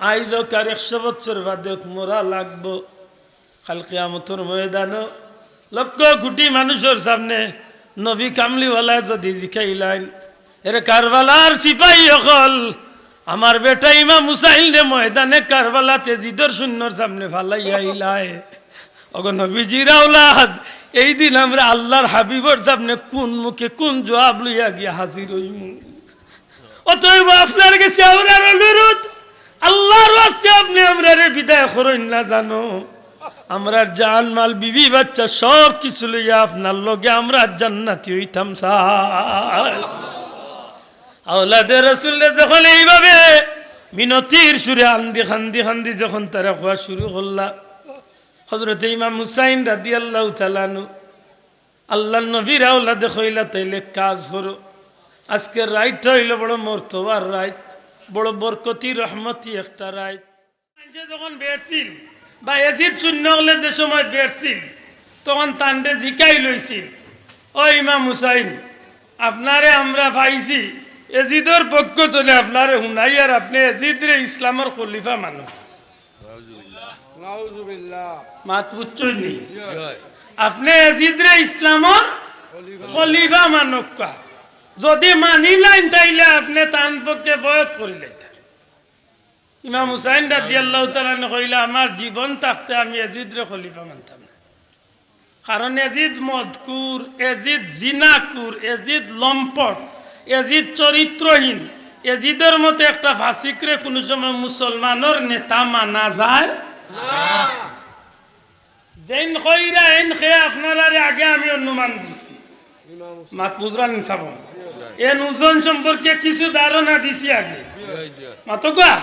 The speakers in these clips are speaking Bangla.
আইজ কার একশো বছর বাদে মোরা লাগবো। কালকে আমতর ময়দান লক্ষ কোটি মানুষের সামনে নবী কামলিওয়ালা যদি জিখাইলাইন এর কারবালার সিপাহী অকল। আমার বেটা ইমা মুসাইল রে ময়দানে কারবালাতে জিদর শূন্যর সামনে ফালাই আইলায়। অগ নবীজির আওলাদ, এই দিন আমরা আল্লাহর হাবিবর সামনে কোন মুখে কোন জবাব লইয়া গিয়া হাজির হইমু। অতএব আপনার কাছে আমরা অনুরোধ আল্লাহর রাস্তে আপনি আমরা রে বিদায় করেন না জানো। আমরা জান, মাল, বিবি, বাচ্চা সব কিছু লইয়া আপনার লগে আমরা জান্নাতি হইতাম সাই আওলাদের রসুল্লে যখন এইভাবে মিনতির সুরে আন্দি খান্দি খান্দি যখন তারা খোয়া শুরু করলা হজরত ইমাম হুসাইন রাদি আল্লাহ তালানু আল্লাহ নবীর আওলাদে হইলা তাইলে কাজ হরো আজকের রাইট হইল বড় মর্তবার রাইট। বড় বরকতি রহমতি একটা মানুষে যখন বেরছিল বা এজিদ শূন্য হলে যে সময় বেরছিল তখন তান্ডে জিকাই লইছিল। ও ইমাম হুসাইন আপনারে আমরা পাইছি এজিদর পক্ষ চলে আপনারে শুনাই আর আপনি এজিদ রে ইসলামের খলিফা মানুষ মাত বুঝছই নি আপনি এজিদ রে ইসলামর খলিফা মানক কা যদি মানিলেন তাইলে আপনি তান পক্ষে বয়স করিলেন ইমাম হুসাইন রাজি আল্লাহ তালান কইলা, আমার জীবন থাকতে আমি এজিদ রে খলিফা মানতাম না। কারণ এজিদ মদকুর, এজিদ জিনাকুর, এজিদ লম্পট, এজিদ চরিত্রহীন, এজিদের মতো একটা ফাসিকরে কোনো সময় মুসলমানের নেতা মানা যায় যেন কইরা এন খেয়ে আপনারা আগে আমি অনুমান দিছি। মাত বুঝরা নিসাব এন ওজন সম্পর্কে কিছু ধারণা দিছি আগে। মাতো কোয়া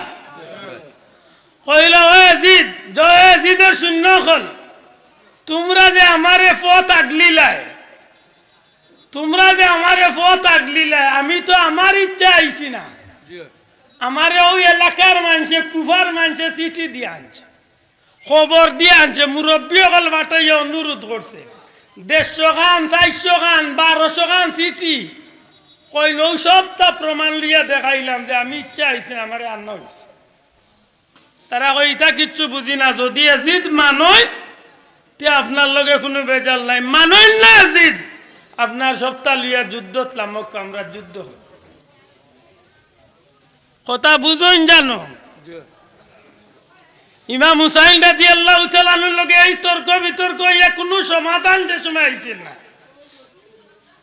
কইলা ও এজিদ জয় এজিদের শূন্য হল। তোমরা যে আমারে পথ আগলিলাই, তোমরা যে আমারে পথ আগলিলাই, আমি তো আমার ইচ্ছা আইছি না। আমারে ওই এলাকার মানুষে, কুফার মানুষে চিঠি দিয়ে আনছে। খবর দিয়ে আনছে। মুরব্বী অকল বাটাইয়া অনুরোধ করছে। দেড়শো খান, চারশো খান, বারোশো খান চিঠি কইল সবটা প্রমাণ লিয়া দেখাইলাম যে আমি ইচ্ছা আইছি আমার আন্ন হয়েছে তারা কই ইটা কিচ্ছু বুঝি না যদি এজিদ মানয় তে আপনার লগে কোনো বেজাল নাই। মানই না এজিদ? আপনার সপ্তাহ লিয়া যুদ্ধ লামক আমরা যুদ্ধ। কথা বুঝইন জানো? ইমাম হুসাইন রাজি আল্লাহ লগে এই তর্ক বিতর্ক ইয়া কোনো সমাধান যে সময় আইছিল না।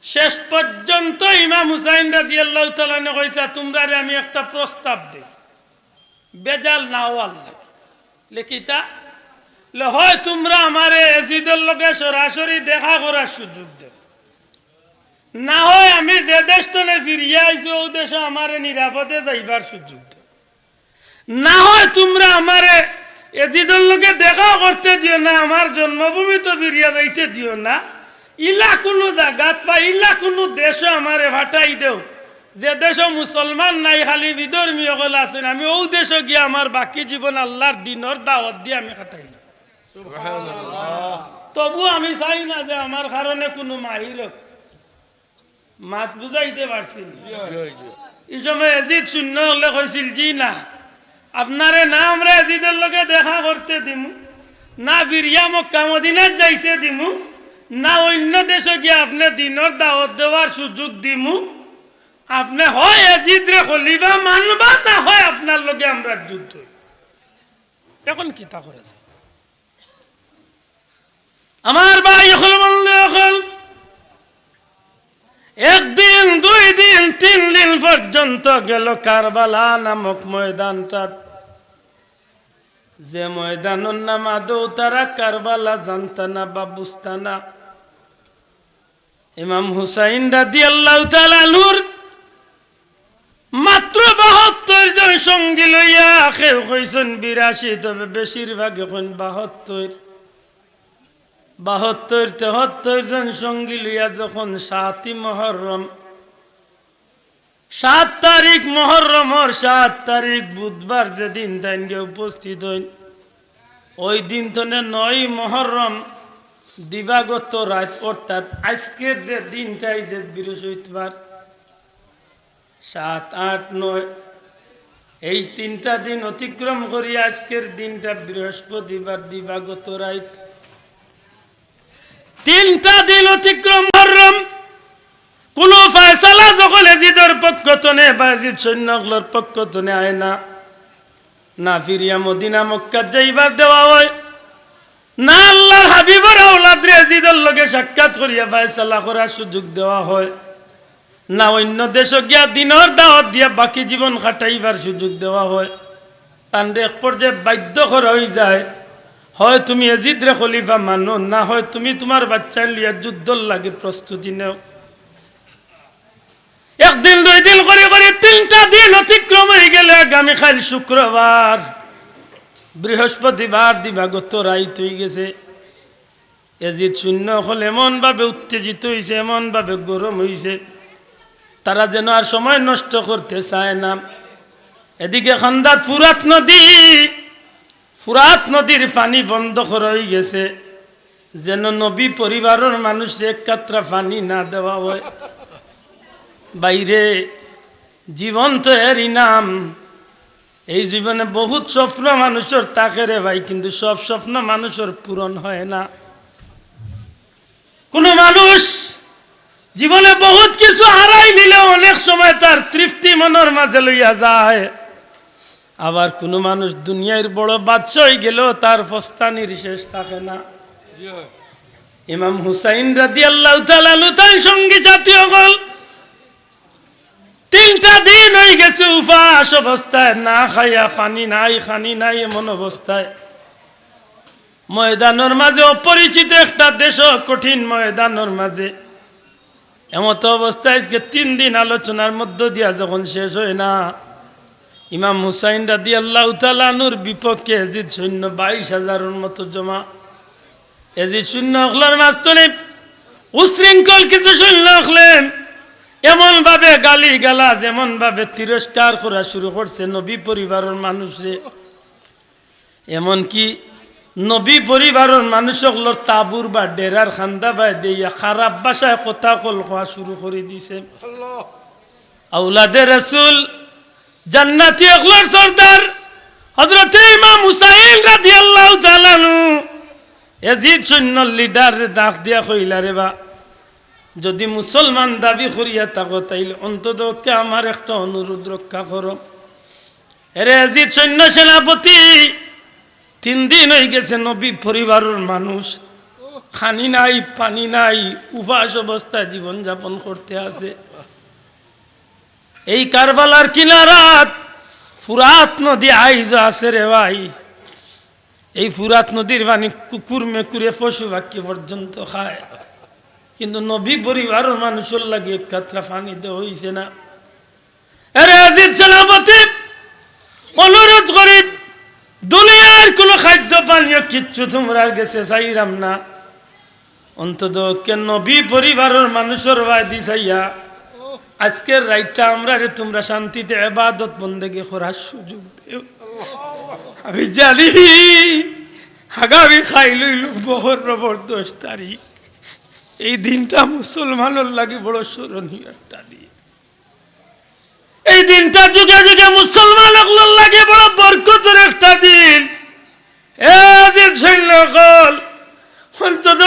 শেষ পর্যন্ত ইমাম হুসাইন রাজি আল্লাহ তালানে কইতা তোমরা আমি একটা প্রস্তাব দিই। বেজাল নাও আল্লাহ লেখিতা হয় তোমরা আমারে এজিদের লগে সরাসরি দেখা করার সুযোগ দেব না হয় আমি যে দেশটনে ফিরিয়ে আইছি, ও দেশে আমারে নিরাপদে যাইবার সুযোগ দেব না হয় তোমরা আমারে এজিদের লোকে দেখা করতে দিও না, আমার জন্মভূমি তো ফিরিয়া যাইতে দিও না। ইলা কোনো জায়গাত বা ইলা কোনো দেশে আমারে ভাটাই দেও। যে দেশ মুসলমান নাই খালি বিধর্মী সকল আছেন। আমি ও দেশে গিয়ে আমার বাকি জীবন আল্লাহর দিনর দাওয়াত দিয়ে আমি কাটাই না তবু আমি চাই না যে আমার কারণে কোনো মাহির মাত বুঝাইতে পারছি না। এই সময় এজিদ শূন্য হলে কইছিল জি না আপনারে না আমরা এজিদের লগে দেখা করতে দিমু না বিরিয়া মক্কা মদিনার যাইতে দিমু না অন্য দেশে গিয়ে আপনি দিনের দাওয়াত দেওয়ার সুযোগ দিমু আপনি হয় এজিদ রে খলিফা মানবা, না হয় আপনার লগে আমরা যুদ্ধ। এখন কি তা করে? আমার ভাই এখন বললে, এখন একদিন, দুই দিন, তিন দিন পর্যন্ত গেল কারবালা নামক ময়দানটা যে ময়দানের নাম আদৌ তারা কারবালা জানতা না বা বুঝতা না ইমাম হুসাইন রাদি আল্লাহ তালানুর মাত্র বাহাত্তর জন সঙ্গী লইয়া কেউ কইছেন বিরাশি, তবে বেশিরভাগ এখন বাহাত্তর। বাহাত্তর, তেহাত্তর জন সঙ্গী লইয়া যখন সাতই মহরম, সাত তারিখ মহরমর সাত তারিখ বুধবার যেদিন তাইনকে উপস্থিত হইন, ওই দিন তনে নয় মহরম। দিবাগত রাত, অর্থাৎ আজকের যে দিনটাই যে বৃহস্পতিবার, সাত, আট, নয়, এই তিনটা দিন অতিক্রম করি আজকের দিনটা বৃহস্পতিবার, দিবাগত রাইত তিনটা দিন অতিক্রম করলাম। কোন ফয়সালা যখন এজিদের পক্ষ তনে বা এজিদ সৈন্যগুলোর পক্ষ তনে আয় না। না ফিরিয়া মদিনা মক্কা যাইবার দেওয়া হয়। না আল্লাহর হাবিবর আওলাদ এজিদের লগে সাক্ষাৎ করিয়া ফয়সালা করার সুযোগ দেওয়া হয়। না অন্য দেশ গিয়া দিনের দাওয়াত দিয়া বাকি জীবন কাটাইবার সুযোগ দেওয়া হয়। তান্ডে এক পর্যায়ে বাধ্য করা হয়ে যায়। হয় তুমি এজিদ রে খলিফা মানো, না হয় তুমি তোমার বাচ্চা লিয়া যুদ্ধর লাগে প্রস্তুতি নেও। একদিন দুই দিন করে করে তিনটা দিন অতিক্রম হয়ে গেলে আগামী খাইল শুক্রবার। বৃহস্পতিবার দিবাগত রাইত হয়ে গেছে। এজিদ শূন্য হল এমন ভাবে উত্তেজিত হয়েছে এমন ভাবে গরম হয়েছে তারা যেন আর সময় নষ্ট করতে চায় না। এদিকে খান্দাত ফুরাত নদী, ফুরাত নদীর পানি বন্ধ হয়ে গেছে। যেন নবী পরিবারের মানুষ এক কাত্রা পানি না দেওয়া হয়। বাইরে জীবন তো এর ইনাম এই জীবনে বহুত স্বপ্ন মানুষের তাকে রে ভাই কিন্তু সব স্বপ্ন মানুষের পূরণ হয় না। কোনো মানুষ জীবনে বহুত কিছু হারাই নিলে অনেক সময় তার তৃপ্তি মনের মাঝে লইয়া যায়। আবার কোনো মানুষ দুনিয়ার বড় বাচ্চা হয়ে গেলেও তার ফস্তানির শেষ থাকে না। ইমাম হুসাইন রাদি আল্লাহ তাই সঙ্গী জাতীয় গল। তিনটা দিন হয়ে গেছে উপাস অবস্থায়। না খাইয়া পানি নাই, খানি নাই, এমন অবস্থায়। ময়দানের মাঝে অপরিচিত একটা দেশ, কঠিন ময়দানের মাঝে। এমত অবস্থায় আজকে তিন দিন আলোচনার মধ্য দিয়া যখন শেষ হয় না, ইমাম হুসাইন রাদি আল্লাহ তালানুর বিপক্ষে এজিদ সৈন্য বাইশ হাজারের মতো জমা। এজিদ শূন্য অখলার মাস্তনে উশৃঙ্খল কিছু সৈন্য অখলেন এমন ভাবে গালি গালা যেমন ভাবে তিরস্কার করা শুরু করছে নবী পরিবারের মানুষে এমন কি নবী পরিবারের মানুষগুলোর তাবুর বা ডেরার খান্দা বাই দিয়া খারাপ বাসায় কথা কল হওয়া শুরু করে দিছে। আউলাদে রসুল জান্নাতি অখলার সর্দার হজরত ইমাম হুসাইন রাদিয়াল্লাহু তাআলা নু এজিদ সৈন্য লিডার ডাক দিয়া কইলা রে বা যদি মুসলমান দাবি করিয়া থাকো, তাইলে অন্তত কে আমার একটা অনুরোধ রক্ষা করো? এরে অজিত সৈন্য সেনাপতি, তিন দিন হয়ে গেছে নবী পরিবারের মানুষ। খানি নাই, পানি নাই, উপাস অবস্থায় জীবনযাপন করতে আছে। এই কারবালার কিনারাত ফুরাত নদী আইজ আছে রে ভাই। এই ফুরাত নদীর পানি কুকুর মেকুরে পশু পাখি পর্যন্ত খায়। কিন্তু নবী পরিবারের মানুষের লাগে এক কাতরা পানি দেওয়া হয়েছে না। আরে আজিজ সেনাপতি অনুরোধ করি, দুনিয়ার কোনো খাদ্য পানীয় কিচ্ছু তোমরা গেছে চাইরাম না। অন্তত কেন নবী পরিবারের মানুষের বাদি চাইয়া, আজকের রাইটটা আমরা রে তোমরা শান্তিতে এবাদত বন্দেগে করার সুযোগ দেও। আমি জানি, আগামী খাই লইল বহর নবর দশ তারিখ। এই দিনটা মুসলমানের লাগে বড় স্মরণীয় একটা দিন। এই দিনটা যুগে যুগে মুসলমান লাগে বড় বরকতের একটা দিন। এদিন সৈন্যকল অন্তত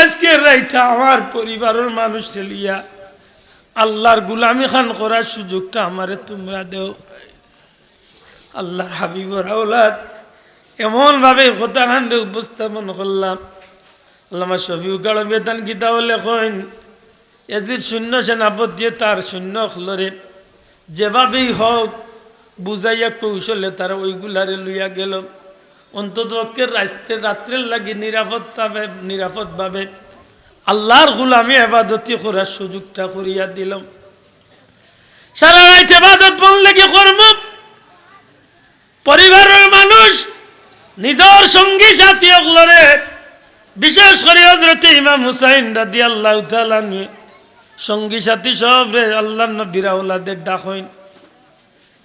আজকে রাইটা আমার পরিবারের মানুষ লিয়া আল্লাহর গুলামি খান করার সুযোগটা আমারে তোমরা দেও। আল্লাহর হাবিবর আওলাদ এমন ভাবে হতাকাণ্ডে উপস্থাপন করলাম। আল্লামা শফিউ গাড় বেতন গীতা বলে কইন এদিন শূন্য সেনাপত তার শূন্য খলরে। যেভাবেই হোক, বুঝাইয়া কৌশলে তারা ওইগুলারে লইয়া গেল। অন্তত রাত্রে রাত্রের লাগি নিরাপদভাবে নিরাপদভাবে আল্লাহর গুলামি এবাদতি করার সুযোগটা করিয়া দিলাম। সারা রাত এবাদত বললে কি কর্ম। পরিবারের মানুষ, নিজের সঙ্গী সাথী অগলরে বিশেষ করে হজরত ইমাম হুসাইন রাদি আল্লাহ সঙ্গী সাথী সব রে আল্লাহ নবীরা ওলাদের ডাকইন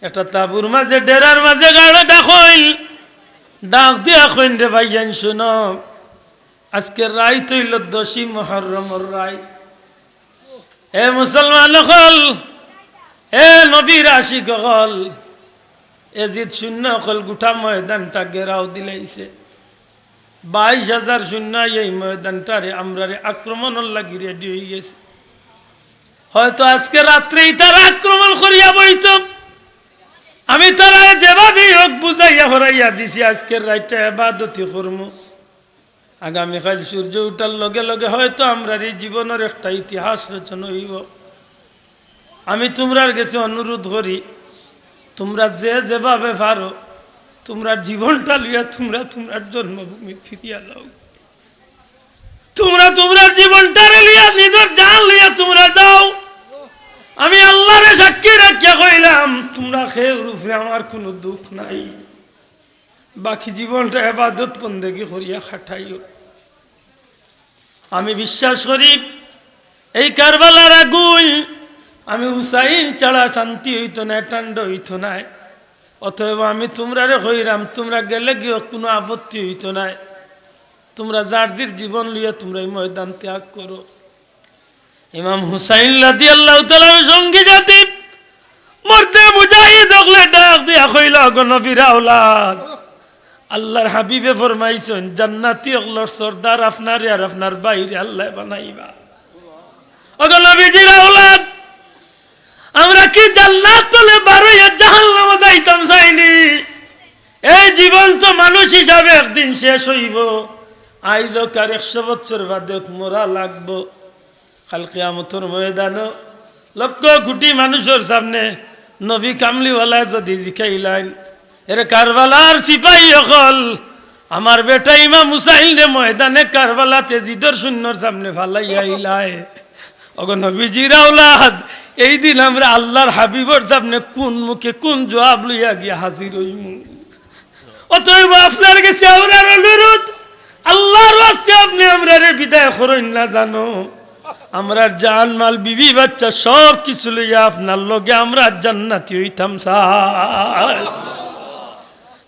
একটা তাবুর মাঝে, ডেরার মাঝে গাড়ো ডাকইন ডাক দিয়া কইন রে ভাইয়ান, শুনো, আজকে রায় তৈল দশী মহরমর রায় এ মুসলমান হল এ নবীর আশিক হল এজিদ শূন্য অকল গুঠা ময়দানটা গেরাও দিলাইছে। বাইশ হাজার শূন্য এই ময়দানটারে আমরারে আক্রমণের লাগি রেডি হয়ে গেছে। হয়তো আজকে রাত্রেই তারা আক্রমণ করিয়া বইত। আমি তারা যেভাবে হোক বুঝাইয়া হরাইয়া দিছি, আজকের রাইটা এবাদতি করমু। আগামীকাল সূর্য উঠার লগে লগে হয়তো আমরা এই জীবনের একটা ইতিহাস রচনা হইব। আমি তোমরার কাছে অনুরোধ করি, তোমরা যে যেভাবে পারো তোমরা জীবনটা লইয়া তোমরা তোমার জন্মভূমি ফিরিয়া লাও। তোমরা তোমরা জীবনটা লিয়া নিজের জান লইয়া তোমরা যাও। আমি আল্লাহরে সাক্ষী রাখিয়া কইলাম, তোমরা খেয়ে রূপে আমার কোনো দুঃখ নাই। বাকি জীবনটা এবাদত বন্দেগি করিয়া খাটাইও। আমি বিশ্বাস করি, এই কারবালার আগুন, আমি হুসাইন ছাড়া শান্তি হইতো না টান্ড হইতো না। অতএব আমি তোমরারে হইরাম, তোমরা গেলে গিয়ে কোনো আপত্তি হইতো না। তোমরা যার জির জীবন লইয়া তোমরা এই ময়দান ত্যাগ করো। ইমাম হুসাইন লাদি আল্লাহ সঙ্গী জাতি মরতে মুজাহিদ হকলে ডাক দিয়া কইল গনবীর আওলাদ, আল্লাহর হাবিবে ফরমাইছেন, জান্নাতি অগলর সর্দার আপনারে আর আপনার বাইরে আল্লাহ বানাইবা। আওলাদ জান্নাত তলে বারোই জাহান্নামে যাইতাম চাইনি এই জীবন তো মানুষ হিসাবে একদিন শেষ হইব। আইজ কার একশো বছর বাদে মোরা লাগবো। কাল কিয়ামতর ময়দান লক্ষ কোটি মানুষের সামনে নবী কামলিওয়ালা যদি জিখাইলাইন এর কারবালার সিপাহী অকল। আমার বেটা ইমা মুসাইল রে ময়দানে কারবালাতে জিদর শূন্যর সামনে ফালাইয়া ইলায় অগ নবীজির আওলাদ এই দিন আমরা আল্লাহর হাবিবর সামনে কোন মুখে কোন জবাব লইয়া গিয়া হাজির হইমু? অতএব আপনার কাছে আমরা অনুরোধ আল্লাহর ওয়াস্তে আপনি আমরা রে বিদায় করেন না জানো। আমরা জান, মাল, বিবি, বাচ্চা সব কিছু লইয়া আপনার লগে আমরা জান্নাতি হইতাম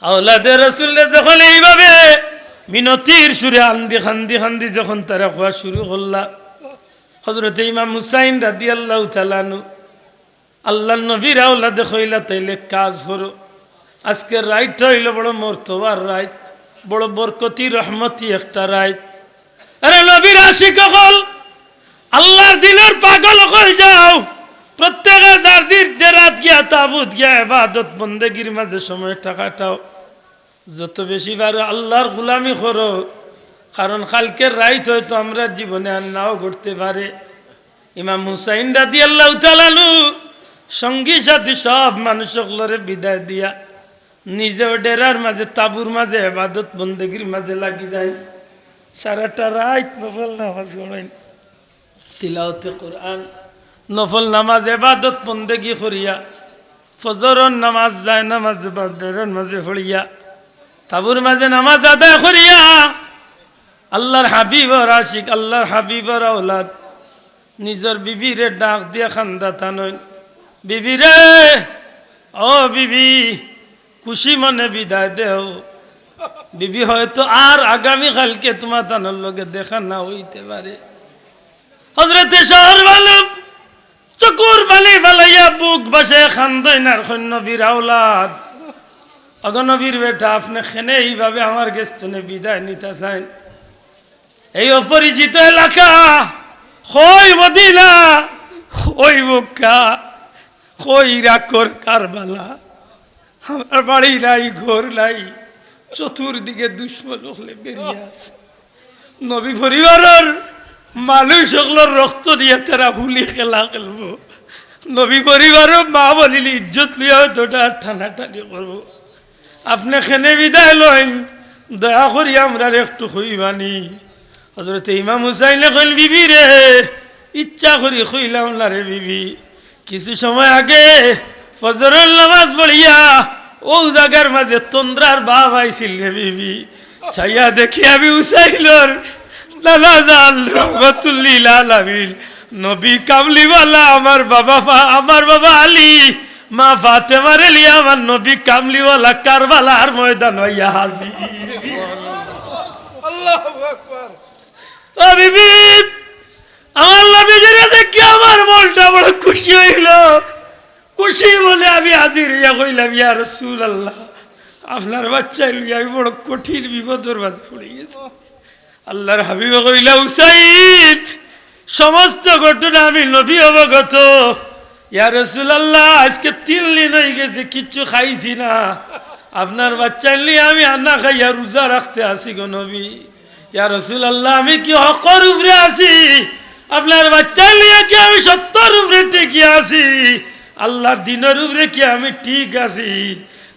আওলাদের রসুল্লে যখন এইভাবে মিনতির সুরে আন্দি খান্দি খান্দি যখন তারা খোয়া শুরু করলা হজরত ইমাম হুসাইন রাদি আল্লাহ তালানু আল্লাহ নবীর আওলাদে কইলা তাইলে কাজ করো আজকে রাইট হইল বড় মর্তবার রাইট, বড় বরকতি, রহমতি একটা রাইট। আরে নবীর আশিক হল, আল্লাহর দিনের পাগল হল যাও। প্রত্যেকে দিন ডেরাত গিয়া, তাবুত গিয়া এবাদত বন্দেগির মাঝে সময় টাকাটাও যত বেশি পারো আল্লাহর গুলামি করো। কারণ কালকের রাইত হয়তো আমরা জীবনে আর নাও ঘটতে পারে। ইমাম হুসাইন রাদি আল্লাহ তালানু সঙ্গী সাথী সব মানুষগুলোরে বিদায় দিয়া নিজেও ডেরার মাঝে, তাবুর মাঝে, এবাদত বন্দেগির মাঝে লাগি যায়। সারাটা রাত নফল নামাজ পড়েন। তিলাওতে কোরআন, নফল নামাজ, এবাদত বন্দেগি করিয়া, ফজরর নামাজ যায়, নামাজ বাদের মাঝে পড়িয়া, তাবুর মাঝে নামাজ আদায় করিয়া আল্লাহর হাবিবর আশিক আল্লাহর হাবিবর আওলাদ। নিজের বিবিরে ডাক দিয়া খান্দা তানইন বিবি রে ও বিবি, খুশি মনে বিদায় দেও। বিবি হয়তো আর আগামী কালকে তোমার তানোর লগে দেখা না হইতে পারে। হজরতে শহর ভালো চকুর বালি বালাইয়া বুক বাসে খান্দইনার সৈন্য বীর আওলাদ। অগনবীর বেটা, আপনি খেনে এইভাবে আমার গেস্তনে বিদায় নিতে চান? এই অপরিচিত এলাকা হই মদিনা হই বুকা হই রাকর কারবালা? আমার বাড়ি নাই, ঘর নাই, চতুর্দিকে দুশ্মন হলে বেরিয়ে আছে নবী পরিবারের মানুষ সকলের রক্ত দিয়ে তারা হুলি খেলা খেলব। নবী পরিবারের মা বলিলে, ইজ্জত লিয়া তোটা টানাটানি করব। আপনি খেনে বিদায় লইন, দয়া করি আমরা একটু হইবানি। হজরত ইমাম হুসাইনে কইল বিবি রে। ইচ্ছা করি কইলাম না রে বিবি। কিছু সময় আগে ফজরের নামাজ পড়িয়া ও জায়গার মাঝে তন্দ্রার বাপ আইছিল রে বিবি। ছাইয়া দেখি আমি উসাইলর লালা জাল রহমতুল্লিল আলামিন। নবী কামলিওয়ালা আমার বাবা আমার বাবা আলী, মা ফাতেমার লিয়া আমার নবী কামলিওয়ালা কারবালার ময়দান হইয়া হাজির। বিবি আমার নবীজিরে দেখি আমার মনটা বড় খুশি হইল? খুশি বলে আমি হাজির ইয়া কইলাম, ইয়া রসুল আল্লাহ আপনার বাচ্চা লইয়া আমি বড় কঠিন বিপদের মাঝে পড়ে গেছি। আল্লাহর হাবিব কইলা, হুসাইন, সমস্ত ঘটনা আমি নবী অবগত। ইয়া রসুল আল্লাহ আজকে তিন দিন হয়ে গেছে, কিচ্ছু খাইছি না। আপনার বাচ্চা নিয়ে আমি আন্না খাইয়া রোজা রাখতে আসি গো নবী। ইয়া রসুল আল্লাহ আমি কি হকর উপরে আছি? আপনার বাচ্চা নিয়ে কি আমি সত্তর উপরে টিকে আছি? আল্লাহর দিনের উপরে কি আমি ঠিক আছি?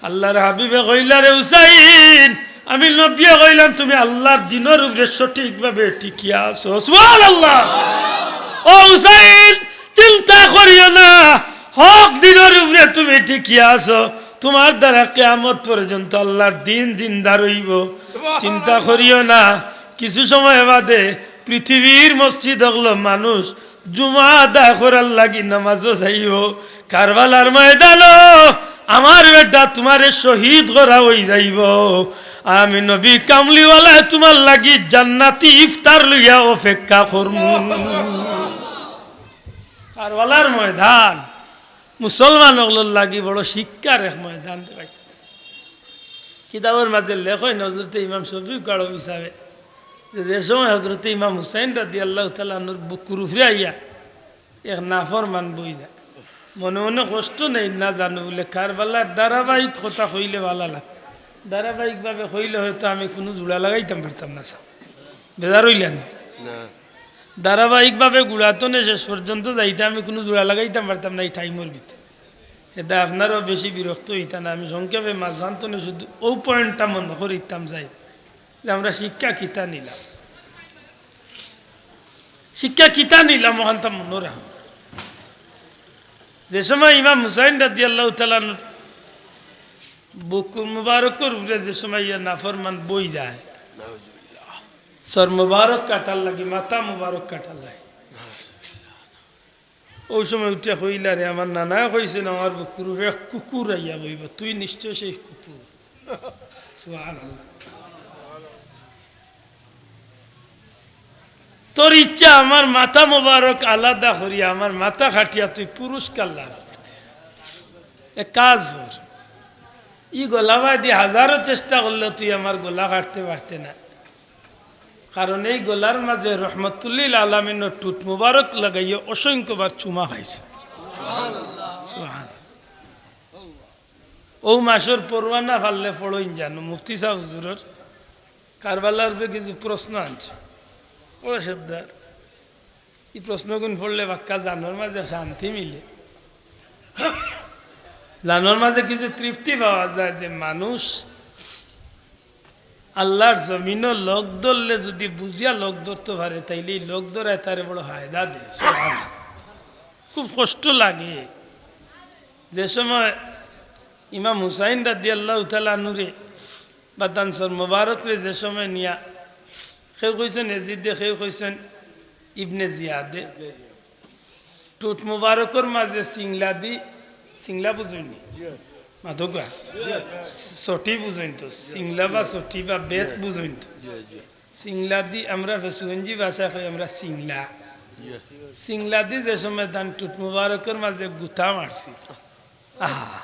আল্লাহর হাবিবে কইলারে হুসাইন আমি নবিয়ে কইলাম তুমি আল্লাহর দিনের উপরে সঠিকভাবে টিকিয়া আছো। সুবহানাল্লাহ। ও হুসাইন চিন্তা করিও না হক দিনের উপরে তুমি ঠিকই আছো। তোমার দ্বারা কেয়ামত পর্যন্ত আল্লাহর দিন দিনদার হইব চিন্তা করিও না কিছু সময় বাদে পৃথিবীর মসজিদ হলো মানুষ। জুমা আদায় করার লাগি নামাজও যাইব কারবালার ময়দানও আমার বেটা তোমারে শহীদ করা হই যাইব। আমি নবী কামলিওয়ালা তোমার লাগি জান্নাতি ইফতার লইয়া অপেক্ষা করমু। কারবালার ময়দান, মুসলমান লাগি বড় শিক্ষার এক ময়দান কিতাবের মাঝে লেখ হয় নজরতে ইমাম শফিক কাড়ো হিসাবে। যে সময় হজরতে ইমাম হুসাইন রাদি আল্লাহ তালানোর বুকুরুফরে আইয়া এক নাফর মান বই যায় মনে মনে কষ্ট নেই না জানো বলে কারবালার ধারাবাহিক কথা হইলে ভালো লাগ ধারাবাহিকভাবে হইলে হয়তো আমি কোনো জোড়া লাগাইতাম পারতাম না স্যার বেজার হইলেন না ধারাবাহিকভাবে গুড়াতনে শেষ পর্যন্ত যাইতে আমি কোনো জোড়া লাগাইতাম পারতাম না এই টাইমের ভিতরে এটা আপনারও বেশি বিরক্ত হইতাম না আমি সংক্ষেপে মাঝান্তনে শুধু ও পয়েন্টটা মনে করিতাম যাই আমরা শিক্ষা কিতা নিলাম। শিক্ষা কিতা নিলাম ওখানটা মনে রাখ যে সময় ইমাম হুসাইন রাদি আল্লাহ তালান বুক মুবারকর উপরে যে সময় ইয়া নাফরমান বই যায়, সর মুবারক কাটার লাগি, মাথা মুবারক কাটার লাগে। ওই সময় উঠে হইলা রে, আমার নানা কইছেন আমার বুকুর কুকুর আইয়া বইব, তুই নিশ্চয় সেই কুকুর? সুবহানাল্লাহ। তোর ইচ্ছা, আমার মাথা মোবারক আলাদা করিয়া, আমার মাথা খাটিয়া তুই পুরস্কার লাভ করতে। এ কাজ ই গোলাবাই দিয়ে হাজারো চেষ্টা করলে তুই আমার গোলা কাটতে পারতে না। কারণ এই গোলার মাঝে রহমতুল্লিল আলমিনের টুট মুবারক লাগাইয়ে অসংখ্যবার চুমা খাইছে। ও মাসের পড়ুয়ানা ফাললে পড়ইন জানো, মুফতি সাহ কারবালার কিছু প্রশ্ন আনছে। ও এই প্রশ্নগুন পড়লে বাক্কা জানোর মাঝে শান্তি মিলে। জানোর মাঝে কিছু তৃপ্তি পাওয়া যায় যে মানুষ আল্লাহর জমিনও লোক ধরলে যদি বুঝিয়া লোক ধরতে পারে, তাইলে এই লোক ধরায় তারে বড় হায়দা দে খুব কষ্ট লাগে। যে সময় ইমাম হুসাইন রাদি আল্লাহ তালানুরে বা দানসর মোবারকরে যে সময় নিয়া সেও কইছেন এজিদে সেও কইছেন ইবনে জিয়াদে। টুট মুবারকর মাঝে সিংলা দি সিংলা বুঝুনি মাধকা সঠি বুঝেন তো সিংলা বা সঠি বা বেত বুঝেন তো সিংলা দি আমরা ফেসুগঞ্জি ভাষা কই আমরা সিংলা। সিংলা দি যে সময় ধান টুট মুবারকের মাঝে গুথা মারছি। আহা।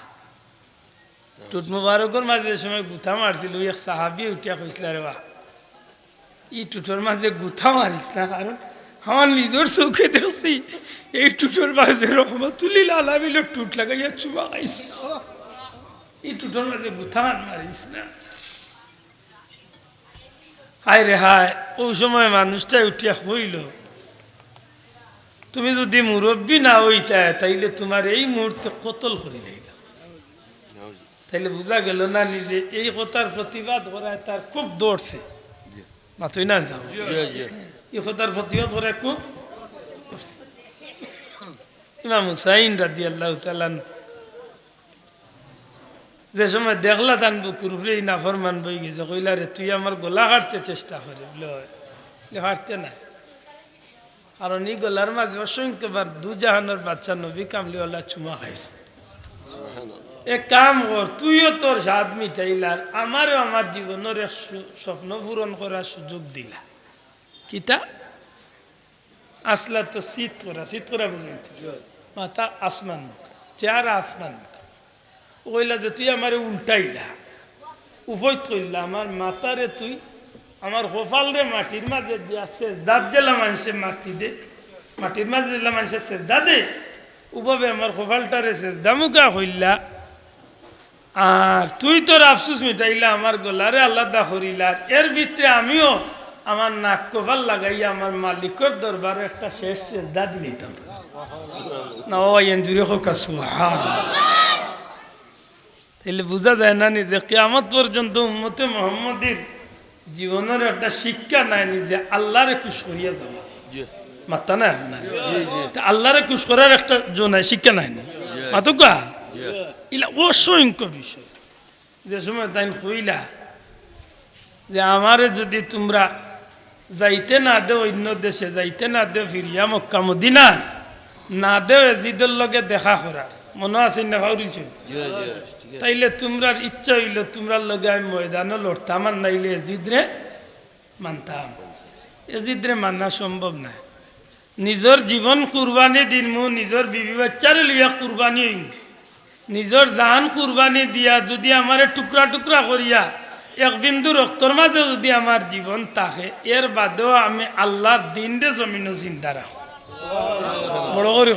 টুট মুবারকের মাঝে যে সময় গুথা মারছিল এক সাহাবি উঠিয়া কইছিল রে বাহ এই টুটোর মাঝে গুথা মারিস না, কারণ আমার নিজের চোখে দেখছি এই টুটোর মাঝে রহমতুল্লিল আলামিল টুট লাগাইয়া চুমা খাইছে। এই টুটোর মাঝে গুথা মার মারিস না। হায় রে হায় ওই সময় মানুষটা উঠিয়া হইল তুমি যদি মুরব্বী না হইতা, তাইলে তোমার এই মুহূর্তে কতল করি লাইল। তাইলে বোঝা গেল না নিজে এই কথার প্রতিবাদ করায় তার খুব দৌড়ছে না তুই না যাও কথার প্রতিবাদ করায় খুব ইমাম হুসাইন রাদি আল্লাহ তালান যে সময় দেখলা তান বুকুর উপরে এই নাফরমান বই গেছে কইলা রে তুই আমার গোলা কাটতে চেষ্টা করে। বলে কাটতে না কারণ এই গোলার মাঝে অসংখ্যবার দু জাহানোর বাচ্চা নবী কামলিওয়ালা চুমা খাইছে। এক কাম কর, তুইও তোর স্বাদ মিটাইলার, আমারও আমার জীবনের স্বপ্ন পূরণ করার সুযোগ দিলা। কিতা আসলা তো শীত করা শীত করা বুঝেন? মাথা আসমান চেহারা আসমান ওইলা যে তুই আমার উল্টাইলা। উভয়ত কইলা আমার মাতারে তুই আমার হোফাল রে মাটির মাঝে দিয়া দাঁত জেলা মানুষে মাটি দে মাটির মাঝে জেলা মানুষের সেজদা দে। উভাবে আমার হোফালটারে সেজদা মুখা হইলা আর তুই তোর আফসুস মিটাইলা আমার গলারে আলাদা করিলা। এর ভিতরে আমিও আমার নাক কপাল লাগাইয়া আমার মালিকর দরবারে একটা শেষ না ও এনজুরি হোক তাহলে বোঝা যায় না নিজে কেয়ামত পর্যন্ত উম্মতে মোহাম্মদের জীবনের একটা শিক্ষা নাই নিজে আল্লাহরে খুশ করিয়া যাওয়া। মাত্তা না আপনার? আল্লাহরে খুশ করার একটা জো নাই শিক্ষা নাই না? মাতো কা ইলা অসংখ্য বিষয়। যে সময় তাই কইলা যে আমারে যদি তোমরা যাইতে না দে অন্য দেশে যাইতে না দে ফিরিয়া মক্কা মদিনা না দেও এজিদের লগে দেখা করার মনে আছে না ভাবরিছো তাইলে তোমরার ইচ্ছা হইল তোমরার লগে আমি ময়দানও লড়তাম আর নাইলে এজিদরে মানতাম। এজিদরে মানা সম্ভব না। নিজর জীবন কুরবানি দিনমু নিজর বিবি বাচ্চারে লিয়া কুরবানি হইম। নিজর জান কুরবানি দিয়া যদি আমার টুকরা টুকরা করিয়া এক বিন্দু রক্তর মাঝে যদি আমার জীবন থাকে এর বাদেও আমি আল্লাহর দিন রে জমিনও চিন্তা রাখো বড় করে